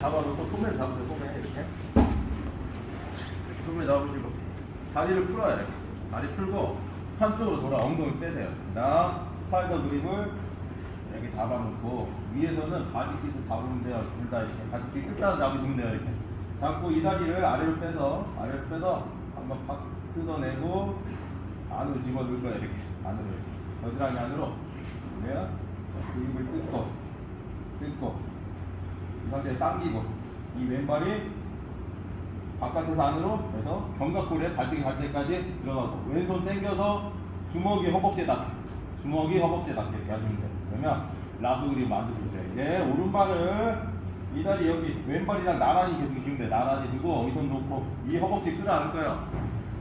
잡아놓고 소매를 잡으세요, 소매. 이렇게. 소매 잡으시고. 다리를 풀어야 돼. 다리 풀고, 한쪽으로 돌아 엉덩이 빼세요. 그 다음, 스파이더 그립을 이렇게 잡아놓고, 위에서는 바지킷을 잡으면 돼요. 둘 다 이렇게. 바지킷 끝까지 잡으시면 돼요. 이렇게. 잡고 이 다리를 아래로 빼서, 아래로 빼서, 한번 팍 뜯어내고, 안으로 집어넣을 거예요. 이렇게. 안으로 이렇게. 겨드랑이 안으로. 그래야 그립을 뜯고, 뜯고, 이 상태에 당기고 이 왼발이 바깥에서 안으로 해서 견갑골에 발등이 갈 때까지 들어가고 왼손 당겨서 주먹이 허벅지에 닿게 주먹이 허벅지에 닿게 이렇게 하시면 돼요 그러면 라수 그림 만들어주세요. 이제 오른발을 이 다리 여기 왼발이랑 나란히 계속 주면 돼요. 나란히 이손 놓고 이 허벅지 끌어안을 거예요.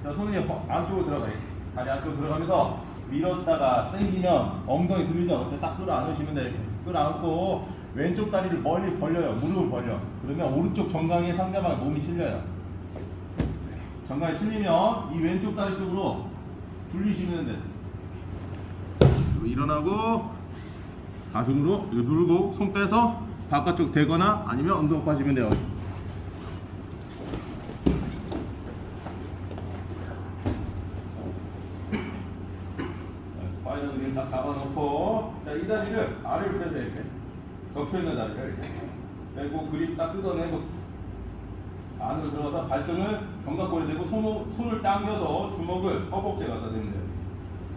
자 손이 허- 안쪽으로 들어가요. 다리 안쪽으로 들어가면서 밀었다가 당기면 엉덩이 들리죠? 딱 끌어안으시면 돼요 끌어안고 왼쪽 다리를 멀리 벌려요. 무릎을 벌려. 그러면 오른쪽 정강이에 상대방의 몸이 실려요. 정강이 실리면 이 왼쪽 다리 쪽으로 돌리시면 돼 일어나고 가슴으로 누르고 손 빼서 바깥쪽 대거나 아니면 운동 하시면 돼요 스파이더 그림 다 잡아놓고 자 이 다리를 아래로 빼세요 이렇게. 접혀 있는 다리를 이렇게. 빼고 그립 딱 뜯어내고 안으로 들어가서 발등을 견갑골에 대고 손, 손을 당겨서 주먹을 허벅지에 갖다 대면 돼요.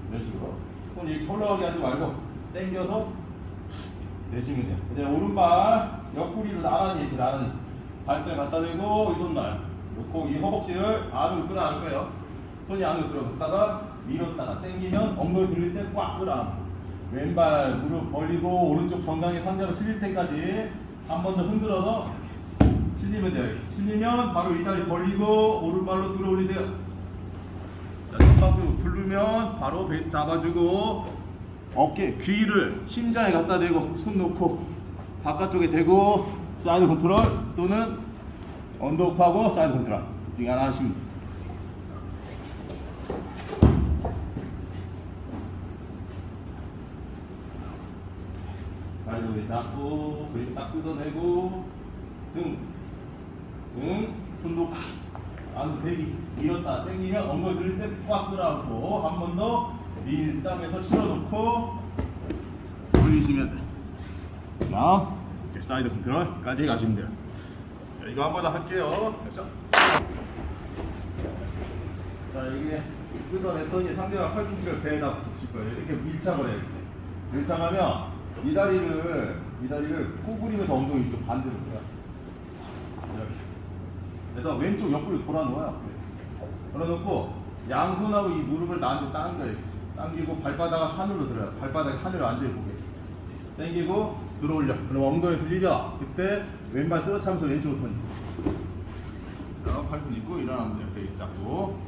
이런 식으로. 손 이렇게 올라가게 하지 말고 당겨서 내시면 돼요. 이제 오른발 옆구리를 나란히 이렇게 나란히 발등에 갖다 대고 이 손날 놓고 이 허벅지를 안으로 끌어안을 거예요. 손이 안으로 들어갔다가 밀었다가 당기면 엉덩이 들릴 때 꽉 끌어안고 왼발 무릎 벌리고 오른쪽 정강이 상대로 실릴 때까지 한 번 더 흔들어서 실리면 돼요. 실리면 바로 이 다리 벌리고 오른발로 들어 올리세요. 자, 손바닥으로 부르면 바로 베이스 잡아주고 어깨 귀를 심장에 갖다 대고 손 놓고 바깥쪽에 대고 사이드 컨트롤 또는 언더업하고 사이드 컨트롤. 중에 하나 하시면 돼요 다리를 잡고 그립 딱 뜯어내고 등, 등, 손도 안으로 대기 밀었다 당기면 엉덩이 들릴 때꽉 끌어안고 한 번 더 밀당해서 실어놓고. 돌리시면 돼. 다음 이렇게 사이드 컨트롤까지 가시면 돼요. 자, 이거 한 번 더 할게요. 됐죠? 자 이게 뜯어냈더니 상대방 팔꿈치를 배에다 붙일 거예요. 이렇게 밀착을 해요 이렇게. 밀착하면 이 다리를 이 다리를 꼬부리면서 엉덩이 좀 반대로 해요. 이렇게 그래서 왼쪽 옆구리 돌아 놓아요 돌아놓고 양손하고 이 무릎을 나한테 당겨요. 당기고 발바닥을 하늘로 들어요. 발바닥이 하늘을 안 들고 당기고 들어 올려. 그럼 엉덩이 들리죠? 그때 왼발 쓰러차면서 왼쪽으로 던져. 자, 팔꿈 짚고 일어나면 돼요 베이스 잡고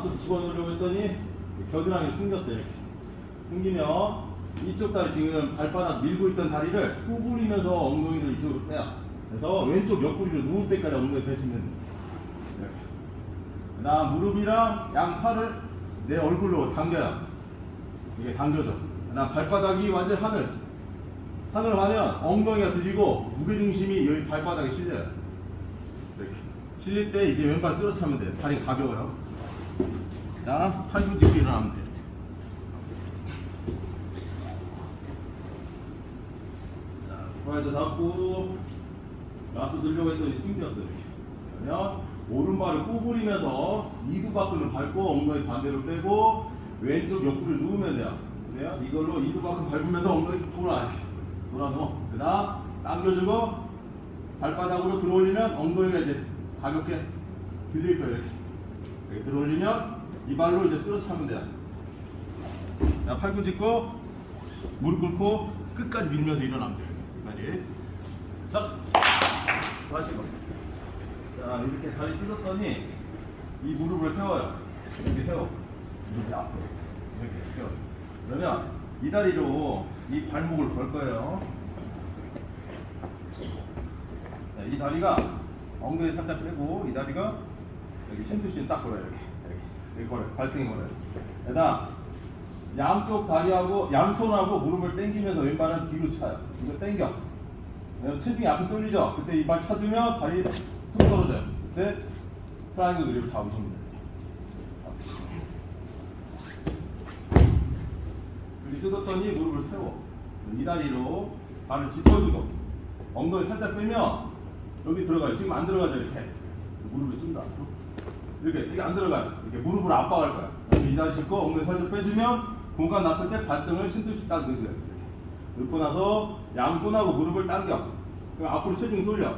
라스 집어넣으려고 했더니 겨드랑이 숨겼어요 이렇게. 숨기면 이쪽 다리 지금 발바닥 밀고 있던 다리를 구부리면서 엉덩이를 이쪽으로 빼요. 그래서 왼쪽 옆구리를 누울 때까지 엉덩이 빼시면 그 다음 무릎이랑 양팔을 내 얼굴로 당겨요. 이게 당겨져. 그 다음 발바닥이 완전 하늘. 하늘 가면 엉덩이가 들리고 무게중심이 여기 발바닥에 실려요. 이렇게. 실릴 때 이제 왼발 쓰러차면 돼요. 다리 가벼워요 자, 팔꿈 짚고 일어나면 돼요. 자, 스파이더 잡고 라스 들려고 했더니 숨겼어요. 그러면 오른발을 꼬부리면서 이두박근을 밟고 엉덩이 반대로 빼고 왼쪽 옆구리를 누우면 돼요. 그래요? 이걸로 이두박근 밟으면서 엉덩이 돌아 돌아 놓어. 그 다음 당겨주고 발바닥으로 들어올리면 엉덩이가 이제 가볍게 들릴 거예요. 이렇게. 이렇게 들어올리면 이 발로 이제 쓸어 차면 돼요. 자, 팔꿈 짚고 무릎 꿇고 끝까지 밀면서 일어나면 돼요. 끝까지. 자, 하시고. 자, 이렇게 다리 뜯었더니 이 무릎을 세워요. 이렇게 세워. 이렇게 앞으로. 이렇게 세워. 그러면 이 다리로 이 발목을 걸 거예요. 자, 이 다리가 엉덩이 살짝 빼고 이 다리가 여기 신투신 딱 걸어요 이렇게 이렇게 걸어요 발등에 걸어요 그다음 양쪽 다리하고 양손하고 무릎을 당기면서 왼발은 뒤로 차요. 이거 당겨. 체중이 앞에 쏠리죠. 그때 이발 차주면 다리 툭 떨어져요. 그때 트라이앵글 그립을 잡으시면 돼요. 그리고 뜯었더니 무릎을 세워. 이 다리로 발을 짚어주고 엉덩이 살짝 빼면 여기 들어가요. 지금 안 들어가죠 이렇게. 무릎을 뜬다. 이렇게 이게 안 들어가요. 이렇게 무릎을 압박할 거야. 이 다리 짚고 엉덩이 살짝 빼주면 공간 났을 때 발등을 신듯이 딱 넣으세요. 넣고 나서 양손하고 무릎을 당겨. 그럼 앞으로 체중 쏠려.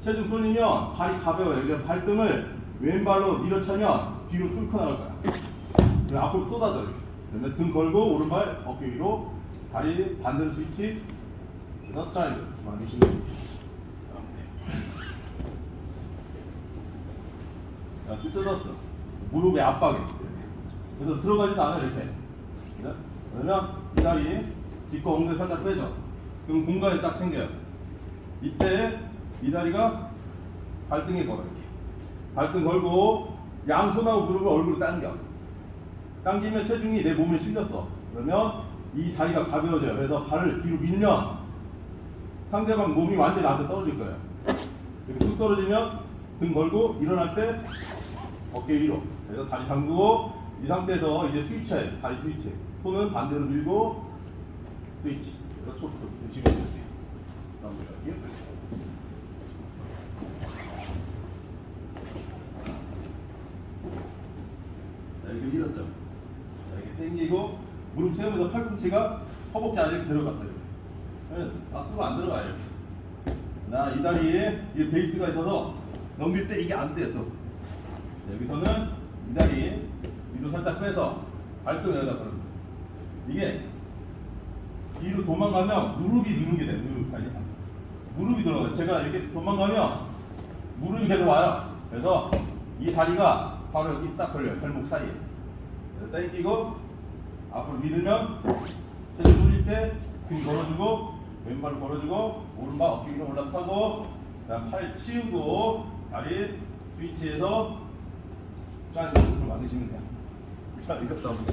체중 쏠리면 발이 가벼워요. 이제 발등을 왼발로 밀어차면 뒤로 뚫고 나갈 거야. 그럼 앞으로 쏟아져 이렇게. 그다음에 등 걸고 오른발 어깨 위로 다리 반대로 스위치. 그래서 트라이앵글 만드시면 돼 요. 자, 쭉 뜯었어. 무릎에 압박이. 이렇게. 그래서 들어가지도 않아 이렇게. 그래? 그러면 이 다리 뒷거 엉덩이 살짝 빼죠. 그럼 공간이 딱 생겨요. 이때 이 다리가 발등에 걸어 이렇게. 발등 걸고 양손하고 무릎을 얼굴로 당겨. 당기면 체중이 내 몸에 실렸어. 그러면 이 다리가 가벼워져요. 그래서 발을 뒤로 밀면 상대방 몸이 완전히 나한테 떨어질 거예요. 이렇게 뚝 떨어지면 등 걸고 일어날 때 어깨 위로. 그래서 다리 잠그고 이 상태에서 이제 스위치해. 다리 스위치. 손은 반대로 밀고 스위치. 그래서 초 보시면 돼요. 다음 갈게요. 자, 이렇게 밀었죠. 자, 이렇게 당기고 무릎 세우면서 팔꿈치가 허벅지 안에 들어갔어요. 그러면 박수가 안 들어가요. 이렇게. 나이 다리에 이 베이스가 있어서 넘길 때 이게 안 돼요 또. 자, 여기서는 이 다리 위로 살짝 빼서 발등을 여기다 걸어. 이게 뒤로 도망가면 무릎이 누르게 돼. 무릎 아니 무릎이 들어가요. 제가 이렇게 도망가면 무릎이 계속 와요. 그래서 이 다리가 바로 여기 딱 걸려요. 발목 사이에. 당기고 앞으로 밀으면 체중 돌릴 때등 걸어주고 왼발을 걸어주고 오른발 어깨 위로 올라타고 그다음 팔 치우고 다리 스위치해서 짠 이렇게 만드시면 돼요. 자 이것도 한번